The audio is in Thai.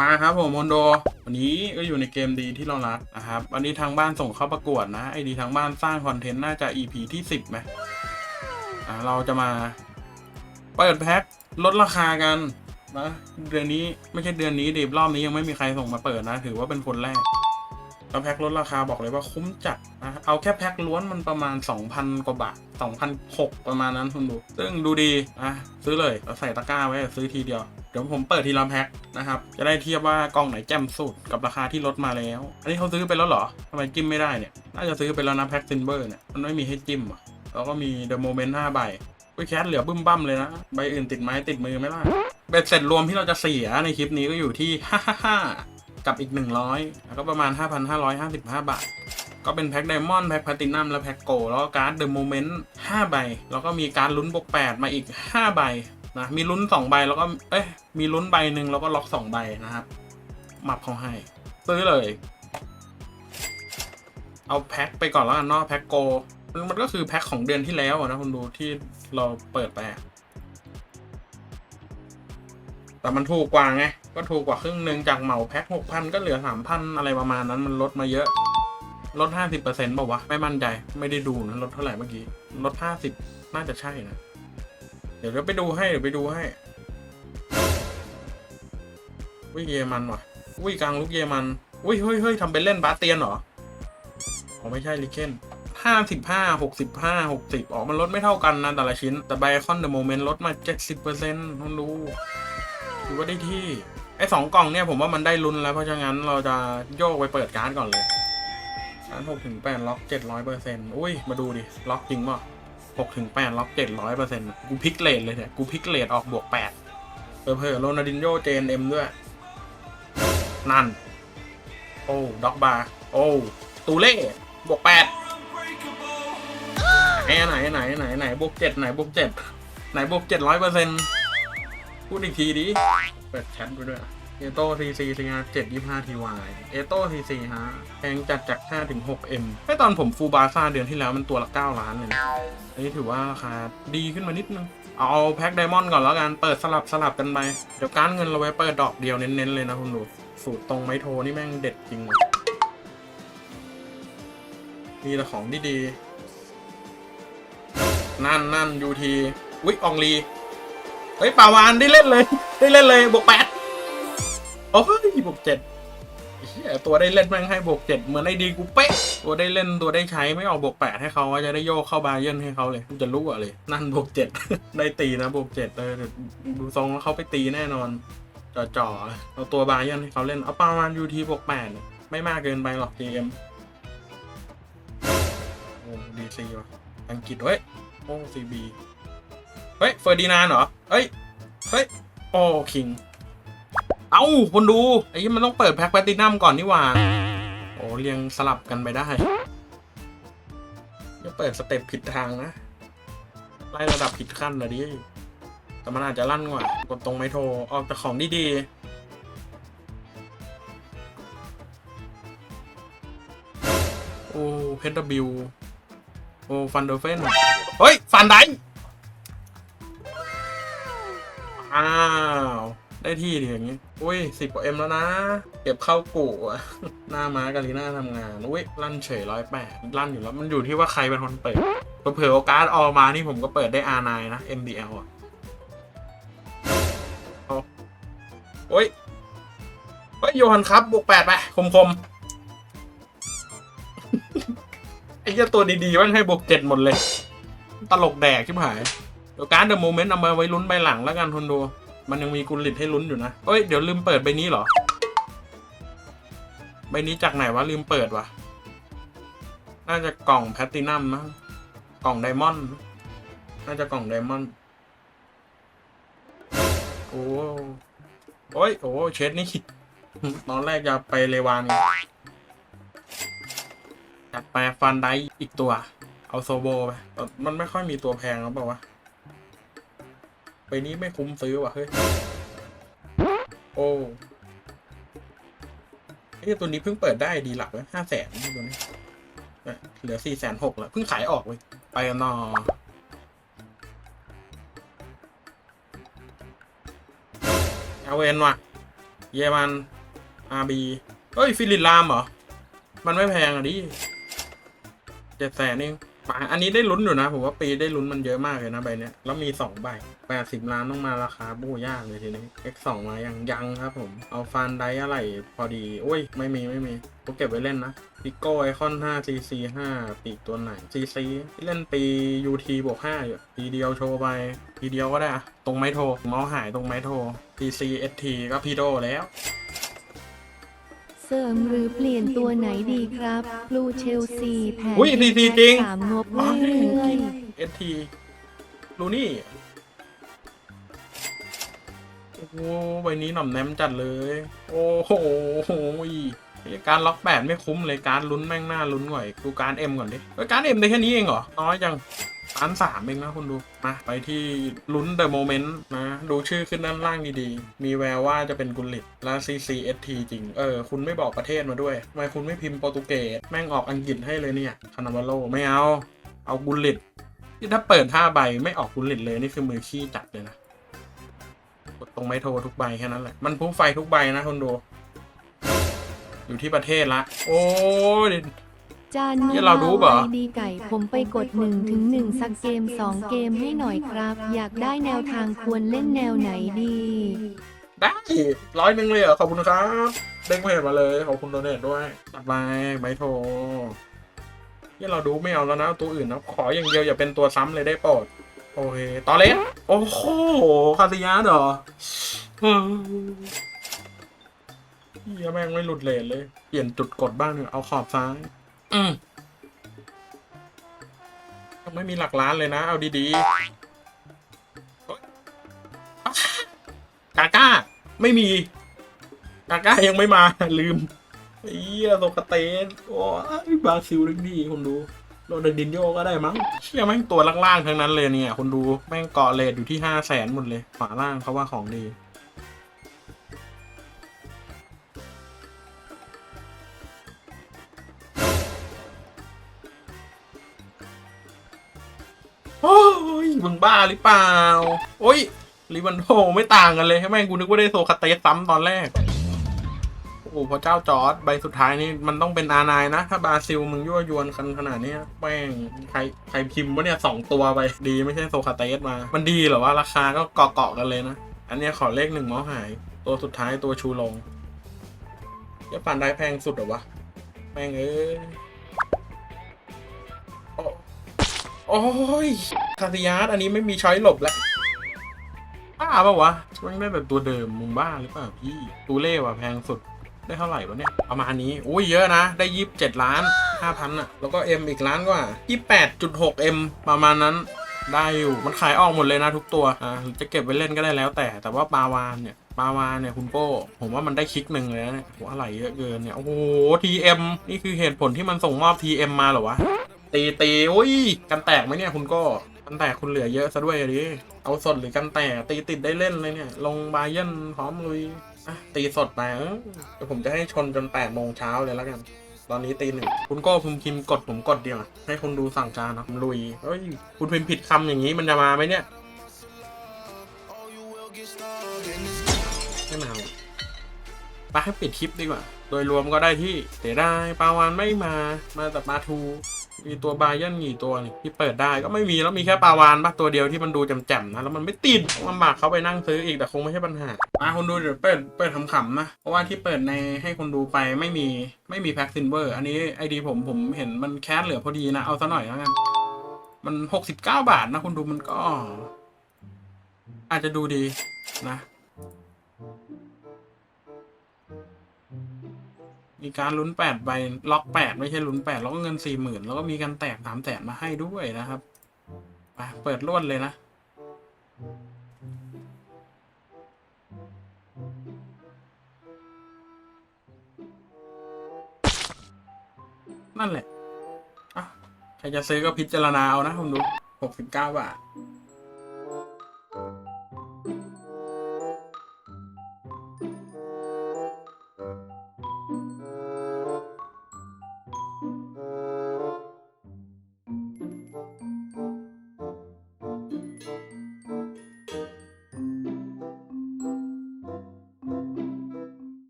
มาครับผมมอนโด วันนี้ก็อยู่ในเกมดีที่เรารักนะครับ วันนี้ทางบ้านส่งเข้าประกวดนะไอดีทางบ้านสร้างคอนเทนต์น่าจะ EP ที่ 10ไหมอ่าเราจะมาเปิดแพ็คลดราคากันนะเดือนนี้ไม่ใช่เดือนนี้เดิรอบนี้ยังไม่มีใครส่งมาเปิดนะ ถือว่าเป็นคนแรกแล้วแพ็คลดราคาบอกเลยว่าคุ้มจัดนะเอาแค่แพ็คล้วนมันประมาณ 2,000 กว่าบาท2,006ประมาณนั้นคุณดูซึ่งดูดีนะซื้อเลยแล้วใส่ตะกร้าไว้ซื้อทีเดียว ดี๋ยวผมเปิดทีละแพ็คนะครับ จะได้เทียบว่ากล้องไหนแจ่มสุดกับราคาที่ลดมาแล้ว อันนี้เขาซื้อไปแล้วเหรอทำไมจิ้มไม่ได้เนี่ย น่าจะซื้อไปแล้วนะแพ็คซินเบอร์เนี่ย มันไม่มีให้จิ้มอะแล้วก็มีเดอะโมเมนต์5ใบวิแคสเหลือบึ้มบั้มเลยนะ ใบอื่นติดไม้ติดมือไม่ล่ะเบ็ดเสร็จรวมที่เราจะเสียในคลิปนี้ก็อยู่ที่555กับอีก 100 แล้วก็ประมาณ 5,555 บาท ก็เป็นแพ็คไดมอนด์แพ็คแพลตินัมและแพ็คโกลแล้วก็การ์ดเดอะโมเมนต์5ใบ แล้วก็มีการลุ้นบวก8มาอีก 5 ใบ นะมีลุ้น2ใบแล้วก็เอ้ยมีลุ้นใบหนึ่งแล้วก็ล็อก2ใบนะครับมับเขาให้ซื้อเลย เอาแพ็คไปก่อนแล้วกันเนาะแพ็คโกมันก็คือแพ็คของเดือนที่แล้วนะคุณดูที่เราเปิดไปแต่มันถูกกว่าไง ก็ถูกกว่าครึ่งหนึ่งจากเหมาแพ็คหกพันก็เหลือสามพันอะไรประมาณนั้นมันลดมาเยอะ ลดห้าสิบเปอร์เซ็นต์บอกว่าวะ ไม่มั่นใจ ไม่ได้ดูนะลดเท่าไหร่เมื่อกี้ ลดห้าสิบน่าจะใช่นะ เดี๋ยวเราไปดูให้เดี๋ยวไปดูให้วิเยมันว่ะวิกลางลูกเยมันวิเฮ้ยเฮ้ยทำเป็นเล่นบาสเตียนเหรออ๋อไม่ใช่ลิเคนห้าสิบห้าหกสิบห้าหกสิบอ๋อมันลดไม่เท่ากันนะแต่ละชิ้น แต่ไบคอนเดอะโมเมนต์ลดมาเจ็ดสิบเปอร์เซ็นต์ต้องดูถือว่าได้ที่ ไอ้สองกล่องเนี่ยผมว่ามันได้ลุ้นแล้ว เพราะฉะนั้นเราจะโยกไปเปิดการ์ดก่อนเลยการหกถึงแปดล็อกเจ็ดร้อยเปอร์เซ็นต์อุ้ย มาดูดิ ล็อกจริงป่ะ หกถึงแปดล็อกเจ็ดร้อยเปอร์เซ็นต์กูพลิกเลทเลยเนี่ย กูพลิกเลทออกบวกแปดเผลอๆโรนัลดินโญ่เจนเอ็มด้วย นั่น โอ้ด็อกบาร์โอ้ตูเล่บวกแปดไหนไหนไหนไหนไหนบวกเจ็ดไหนบวกเจ็ดไหนบวกเจ็ดร้อยเปอร์เซ็นต์พูดอีกทีดิ เปิดแชทไปด้วย เอโต้ซีซีซีอาเจ็ดยี่ห้าทีวายเอโต้ซีซีฮะแพงจัดจากห้าถึงหกเอ็มไอตอนผมฟูบาซ่าเดือนที่แล้วมันตัวละเก้าล้านเลยนะอันนี้ถือว่าราคาดีขึ้นมานิดนึง เอาแพ็คไดมอนด์ก่อนแล้วกัน เปิดสลับสลับกันไป เดี๋ยวการเงินเราไว้เปิดดอกเดียวเน้นๆเลยนะคุณดู สูตรตรงไมโทนี่แม่งเด็ดจริงเลยมีแต่ของดีๆ นั่นนั่นยูทีวิอองลี เฮ้ยป่าวานได้เล่นเลย ได้เล่นเลยบวกแปด อ้ยบวกเจ็ดเหี้ยตัวได้เล่นแม่งให้บวกเจ็ดเหมือนไอดีกูเป๊ะ ตัวได้เล่นตัวได้ใช้ไม่ออกบวกแปดให้เขาว่าจะได้โยกเข้าบาเยนให้เขาเลยกูจะรู้อะเลย นั่นบวกเจ็ดได้ตีนะบวกเจ็ดเออเดี๋ยวดูทรงแล้วเขาไปตีแน่นอนจ่อๆเอาตัวบาเยนให้เขาเล่นเอาประมาณยูทีบวกแปดเนี่ยไม่มากเกินไปหรอกเกมโอ้ดีซีวะอังกฤษเฮ้ยโอ้ซีบีเฮ้ยเฟอร์ดินานเหรอเฮ้ยเฮ้ยโอ้คิง เอ้าคนดูไอ้ที่มันต้องเปิดแพ็คแพลตินัมก่อนนี่หว่า โอ้เรียงสลับกันไปได้จะเปิดสเต็ปผิดทางนะ ไล่ระดับผิดขั้นนะดิ แต่มันอาจจะลั่นกว่ากดตรงไมโทร ออกจากของดี ๆโอ้เพชรบิวโอ้ฟันเดอร์เฟน เฮ้ย ฟันไดอ้าว ได้ที่ดิอย่างงี้อุ้ยสิบกว่าเอ็มแล้วนะ เก็บเข้ากูอะหน้าม้ากาลีน่าทำงาน อุ้ยลั่นเฉยร้อยแปดลั่นอยู่แล้วมันอยู่ที่ว่าใครเป็นคนเปิดเผื่อโอกาสออกมานี่ผมก็เปิดได้ R9 นะ MDL อะเอาโอ้ยเฮ้ยโยฮันครับบวกแปดไปคมคมไอ้เจ้าตัวดีๆมันให้บวกเจ็ดหมดเลย ตลกแดกชิบหาย เดี๋ยวการเดอะโมเมนต์เอามาไว้ลุ้นใบหลังแล้วกันทนดู มันยังมีกุลลิตให้ลุ้นอยู่นะเอ้ยเดี๋ยวลืมเปิดใบนี้เหรอ ใบนี้จากไหนวะลืมเปิดวะน่าจะกล่องแพลตตินัมมั้งกล่องไดมอนด์น่าจะกล่องไดมอนด์โอ้โอ้ยโอ้เชดนี่ตอนแรกจะไปเลวานจัดไปฟันไดอีกตัว เอาโซโบไป มันไม่ค่อยมีตัวแพงหรือเปล่าวะ ไปนี้ไม่คุ้มซื้อว่ะเฮ้ย โอ้ไอ้ตัวนี้เพิ่งเปิดได้ดีหลักเลยห้าแสนตัวนี้เหลือสี่แสนหกแล้วเพิ่งขายออกเว้ยไปกันนอเอาเวนว่ะ เยมันอาร์บีเอ้ย ฟิลิปลามเหรอ มันไม่แพงอะดิเจ็ดแสนเอง ป่ะอันนี้ได้ลุ้นอยู่นะ ผมว่าปีได้ลุ้นมันเยอะมากเลยนะใบเนี้ยแล้วมีสองใบแปดสิบล้านต้องมาราคาบู้ยากเลยทีนี้ X2 มายังยังครับผม เอาฟันไดอะไรพอดีโอ้ย ไม่มีไม่มีผมเก็บไว้เล่นนะพิโก้ไอคอน5 CC 5ปีกตัวไหน CC ที่เล่นปี UT บวก5อยู่ทีเดียวโชว์ไปทีเดียวก็ได้อะตรงไม้โทรเมาส์หายตรงไม้โทร CC ST ก็พีโดแล้ว เสริมหรือเปลี่ยนตัวไหนดีครับบลูเชลซีแผนอุ๊ย CC จริง สามงบเรื่อยๆเอสทีลูนี่ โอ้โหใบนี้หน่อมแนมจัดเลย โอ้โหการล็อกแปดไม่คุ้มเลยการลุ้นแม่งหน้าลุ้นหน่อยดูการเอ็มก่อนดิเฮ้ยการเอ็มได้แค่นี้เองเหรอ น้อยจัง ล้านสามเองนะคุณดูมาไปที่ลุ้นเดอะโมเมนต์นะ ดูชื่อขึ้นด้านล่างดีๆ มีแววว่าจะเป็นกุลิตและ CCST จริง เออ คุณไม่บอกประเทศมาด้วยทำไมคุณไม่พิมพ์โปรตุเกส แม่งออกอังกฤษให้เลยเนี่ยคานาวาโลไม่เอา เอากุลิตที่ถ้าเปิดห้าใบไม่ออกกุลิตเลยนี่คือมือขี้จัดเลยนะกดตรงไม้โทรทุกใบแค่นั้นแหละ มันพุ่งไฟทุกใบนะคุณดู อยู่ที่ประเทศละ โอ้ย จานเนี่ยเรารู้เหรอไอดีไก่ผมไปกด1ถึง1สักเกม 2 เกมให้หน่อยครับ อยากได้แนวทางควรเล่นแนวไหนดี ได้ร้อยหนึ่งเลยเหรอขอบคุณครับ เด้งเพจมาเลย ขอบคุณโดเนทด้วยตัดไปไม้โทรที่เราดูไม่เอาแล้วนะตัวอื่นนะขออย่างเดียวอย่าเป็นตัวซ้ำเลยได้โปรดโอเคตอนเล็กโอ้โหคาสิยาเหรออืมเหี้ยแม่งไม่หลุดเลนเลย เปลี่ยนจุดกดบ้างเนี่ยเอาขอบซ้าย อืมไม่มีหลักล้านเลยนะ เอาดีๆกาก้า ไม่มี กาก้ายังไม่มา ลืมไอ้เหี้ยโซกาเตนโอ้ยบราซิลเรื่องดีคนดูโรนัลดินโยก็ได้มั้ง เชี่ยแม่งตัวล่างๆทั้งนั้นเลยเนี่ย คนดู แม่งเกาะเลทอยู่ที่ห้าแสนหมดเลยฝาล่างเขาว่าของดี บ้าหรือเปล่า โอ้ยลิวันโดไม่ต่างกันเลยให้แม่งกูนึกว่าได้โซคาเตสซ้ำตอนแรก โอ้โหพระเจ้าจอร์ดใบสุดท้ายนี่มันต้องเป็นอานายนะ ถ้าบราซิลมึงยั่วยวนกันขนาดนี้แม่งใครใครพิมพ์วะเนี่ยสองตัวไป ดีไม่ใช่โซคาเตสมา มันดีเหรอว่าราคาก็เกาะเกาะๆกันเลยนะ อันเนี้ยขอเลขหนึ่งเมาส์หาย ตัวสุดท้ายตัวชูลงเดี๋ยวปั่นได้แพงสุดหรอวะแม่งเอ้ย โอ้ยคาซิยาสอันนี้ไม่มีช้อยหลบแล้วบ้าปล่าวะมันได้แต่ตัวเดิมมึงบ้าหรือเปล่าพี่ตูเล่ว่ะแพงสุดได้เท่าไหร่วะเนี่ย ประมาณนี้ อุ้ยเยอะนะ ได้ยี่สิบเจ็ดล้านห้าพันอะแล้วก็เอ็มอีกล้านกว่ายี่แปดจุดหกเอ็มประมาณนั้นได้อยู่ มันขายออกหมดเลยนะทุกตัว อ่าจะเก็บไว้เล่นก็ได้แล้วแต่ แต่ว่าปาวานเนี่ยปาวานเนี่ยคุณโก้ผมว่ามันได้คลิกหนึ่งเลยนะเนี่ยโหอะไรเยอะเกินเนี่ย โอ้โหทีเอ็มนี่คือเหตุผลที่มันส่งมอบทีเอ็มมาเหรอวะ ตีตีโอ้ยกันแตกไหมเนี่ยคุณก็กันแตกคุณเหลือเยอะซะด้วยดิเอาสดหรือกันแตกตีติดได้เล่นเลยเนี่ย ลงบาเยนพร้อมลุยอะตีสดไปเออเดี๋ยวผมจะให้ชนจนแปดโมงเช้าเลยแล้วกัน ตอนนี้ตีหนึ่งคุณก็พิมพ์พิมพ์กดผมกดเดียวให้คนดูสั่งการนะลุยเฮ้ยคุณพิมพ์ผิดคำอย่างนี้มันจะมาไหมเนี่ยไม่มาไปให้ปิดคลิปดีกว่า โดยรวมก็ได้ที่เสียดายปาวานไม่มา มาแต่ปาทู มีตัวบายันกี่ตัวนี่ที่เปิดได้ก็ไม่มีแล้วมีแค่ปลาวานปะตัวเดียวที่มันดูแจ่มๆนะแล้วมันไม่ติดลำบากเขาไปนั่งซื้ออีกแต่คงไม่ใช่ปัญหามาคนดูเดี๋ยวเปิดเปิดขำๆนะเพราะว่าที่เปิดในให้คนดูไปไม่มีไม่มีแพ็กซินเวอร์อันนี้ไอดีผมผมเห็นมันแคสเหลือพอดีนะเอาซะหน่อยแล้วกันมันหกสิบเก้าบาทนะคุณดูมันก็ อาจจะดูดีนะ มีการลุ้นแปดใบล็อกแปดไม่ใช่ลุ้นแปดล้วก็เงินสี่หมื่นแล้วก็มีการแตกสามแสนมาให้ด้วยนะครับไปเปิดรวดเลยนะ นั่นแหละอะใครจะซื้อก็พิจารณาเอานะคุณดูหกสิบเก้าบาท